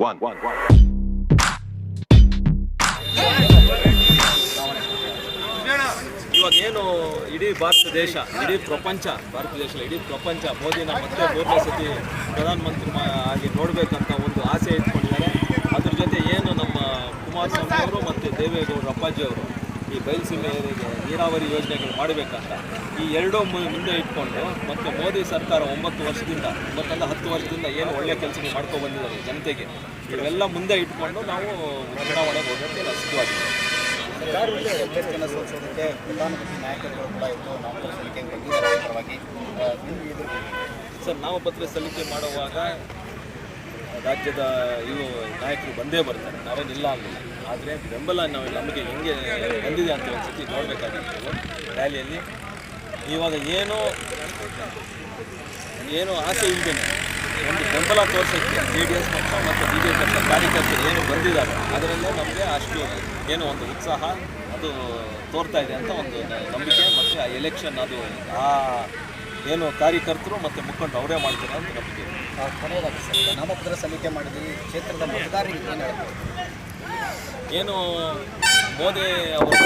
One, one, one. ಇವಾಗ ಏನು ಇಡೀ ಭಾರತ ದೇಶ ಇಡೀ ಪ್ರಪಂಚ ಭಾರತ ದೇಶ ಇಡೀ ಪ್ರಪಂಚ ಮೋದಿನ ಮತ್ತೆ ಮೂರನೇ ಸತಿ ಪ್ರಧಾನಮಂತ್ರಿ ಆಗಿ ನೋಡಬೇಕಂತ ಒಂದು ಆಸೆ ಇಟ್ಕೊಂಡಿದ್ದಾರೆ. ಅದ್ರ ಜೊತೆ ಏನು ನಮ್ಮ ಕುಮಾರಸ್ವಾಮಿ ಅವರು ಮತ್ತು ದೇವೇಗೌಡರು ಅಪ್ಪಾಜಿ ಅವರು ಈ ಬಯಲುಸೀಮೆ ನೀರಾವರಿ ಯೋಜನೆಗಳು ಮಾಡಬೇಕಂತ ಈ ಎರಡೂ ಮುಂದೆ ಇಟ್ಕೊಂಡು ಮತ್ತು ಮೋದಿ ಸರ್ಕಾರ ಒಂಬತ್ತು ವರ್ಷದಿಂದ ಒಂಬತ್ತಲ್ಲ ಹತ್ತು ವರ್ಷದಿಂದ ಏನು ಒಳ್ಳೆ ಕೆಲಸಗಳು ಮಾಡ್ಕೊಂಡು ಬಂದಿದ್ದಾರೆ ಜನತೆಗೆ ಇವೆಲ್ಲ ಮುಂದೆ ಇಟ್ಕೊಂಡು ನಾವು ಚುನಾವಣೆಗೆ ಹೋಗೋಕ್ಕೆ ಸಿದ್ಧವಾಗಿದೆ ಪ್ರಧಾನಮಂತ್ರಿ ನಾಯಕರುಗಳು ಕೂಡ ನಾಮಪತ್ರ ಪರವಾಗಿ ಸರ್ ನಾಮಪತ್ರ ಸಲ್ಲಿಕೆ ಮಾಡುವಾಗ ರಾಜ್ಯದ ಇವು ನಾಯಕರು ಬಂದೇ ಬರ್ತಾರೆ. ನಾವೇನಿಲ್ಲ ಆಗಲಿಲ್ಲ. ಆದರೆ ಬೆಂಬಲ ನಾವು ನಮಗೆ ಹೆಂಗೆ ಬಂದಿದೆ ಅಂತ ಒಂದು ಸತಿ ನೋಡಬೇಕಾಗಿತ್ತು. ರ್ಯಾಲಿಯಲ್ಲಿ ಇವಾಗ ಏನು ಏನು ಆಸೆ ಇಲ್ಲದೇನೆ ಒಂದು ಬೆಂಬಲ ತೋರಿಸೋಕ್ಕೆ ಜೆ ಡಿ ಎಸ್ ಪಕ್ಷ ಮತ್ತು ಬಿ ಜೆ ಪಕ್ಷ ಕಾರ್ಯಕರ್ತರು ಏನು ಬಂದಿದ್ದಾರೆ. ಅದರಲ್ಲೇ ನಮಗೆ ಅಷ್ಟು ಏನು ಒಂದು ಉತ್ಸಾಹ ಅದು ತೋರ್ತಾ ಇದೆ ಅಂತ ಒಂದು ನಂಬಿಕೆ ಮತ್ತು ಆ ಎಲೆಕ್ಷನ್ ಅದು ಆ ಏನು ಕಾರ್ಯಕರ್ತರು ಮತ್ತು ಮುಖಂಡರು ಅವರೇ ಮಾಡ್ತಾರೆ ಅಂತ ನಂಬಿಕೆ ಕೊನೆಯದಾಗಿ ಸರ್ ನಾಮಪತ್ರ ಸಲ್ಲಿಕೆ ಮಾಡಿದ್ವಿ ಕ್ಷೇತ್ರದ ಮತದಾರರಿಗೆ ಏನು ಏನು ಮೋದಿ ಅವರು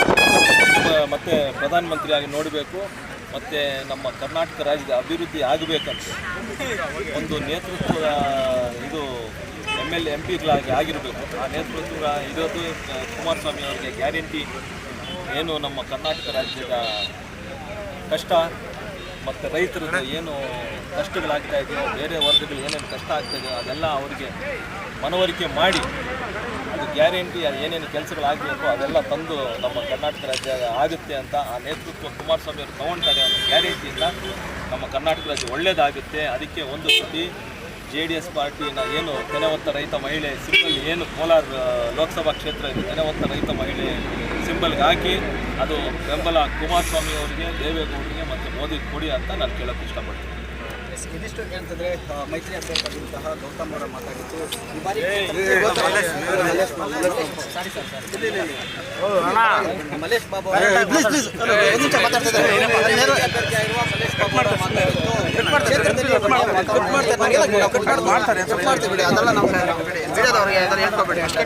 ಮತ್ತೆ ಪ್ರಧಾನಮಂತ್ರಿಯಾಗಿ ನೋಡಬೇಕು ಮತ್ತು ನಮ್ಮ ಕರ್ನಾಟಕ ರಾಜ್ಯದ ಅಭಿವೃದ್ಧಿ ಆಗಬೇಕಂತ. ಒಂದು ನೇತೃತ್ವದ ಇದು ಎಂ ಎಲ್ ಎಂ ಪಿಗಳಾಗಿ ಆಗಿರಬೇಕು. ಆ ನೇತೃತ್ವ ಇರೋದು ಕುಮಾರಸ್ವಾಮಿ ಅವರಿಗೆ ಗ್ಯಾರಂಟಿ. ಏನು ನಮ್ಮ ಕರ್ನಾಟಕ ರಾಜ್ಯದ ಕಷ್ಟ ಮತ್ತು ರೈತರದ್ದು ಏನು ಕಷ್ಟಗಳಾಗ್ತಾ ಇದೆಯೋ, ಬೇರೆ ವರ್ಗಗಳು ಏನೇನು ಕಷ್ಟ ಆಗ್ತಾ ಅದೆಲ್ಲ ಅವರಿಗೆ ಮನವರಿಕೆ ಮಾಡಿ ಅದು ಗ್ಯಾರಂಟಿ ಏನೇನು ಕೆಲಸಗಳಾಗಬೇಕು ಅದೆಲ್ಲ ತಂದು ನಮ್ಮ ಕರ್ನಾಟಕ ರಾಜ್ಯ ಆಗುತ್ತೆ ಅಂತ ಆ ನೇತೃತ್ವ ಕುಮಾರಸ್ವಾಮಿ ಅವರು ತಗೊಳ್ತಾರೆ ಅನ್ನೋ ಗ್ಯಾರಂಟಿಯಿಂದ ನಮ್ಮ ಕರ್ನಾಟಕ ರಾಜ್ಯ ಒಳ್ಳೆಯದಾಗುತ್ತೆ ಅದಕ್ಕೆ ಒಂದು ಸತಿ ಜೆ ಡಿ ಎಸ್ ಪಾರ್ಟಿನ ಏನು ತೆನೆವತ್ತ ರೈತ ಮಹಿಳೆ ಸಿಂಬಲ್ ಏನು ಕೋಲಾರ ಲೋಕಸಭಾ ಕ್ಷೇತ್ರ ಇದೆ ತೆನೆವತ್ತ ರೈತ ಮಹಿಳೆ ಸಿಂಬಲ್ಗೆ ಹಾಕಿ ಅದು ಬೆಂಬಲ ಕುಮಾರಸ್ವಾಮಿ ಅವರಿಗೆ ದೇವೇಗೌಡರಿಗೆ ಮತ್ತು ಮೋದಿ ಕೊಡಿ ಅಂತ ನಾನು ಕೇಳೋಕ್ಕೆ ಇಷ್ಟಪಡ್ತೀನಿ ಇದಿಷ್ಟು ಅಂತಂದ್ರೆ ಮೈತ್ರಿ ಅಭ್ಯರ್ಥಿ ಗೌತಮ್ ಅವರ ಮಾತಾಡಿತ್ತು ಈ ಬಾರಿ ಮಲೇಶ್ ಬಾಬು ಮಲೇಶ್ ಬಾಬು ವಾತಾವರಣ ಮಾಡ್ತಾರೆ ಮಾಡ್ತಾರೆ ಮಾಡ್ತಾರೆ ಅಷ್ಟೇ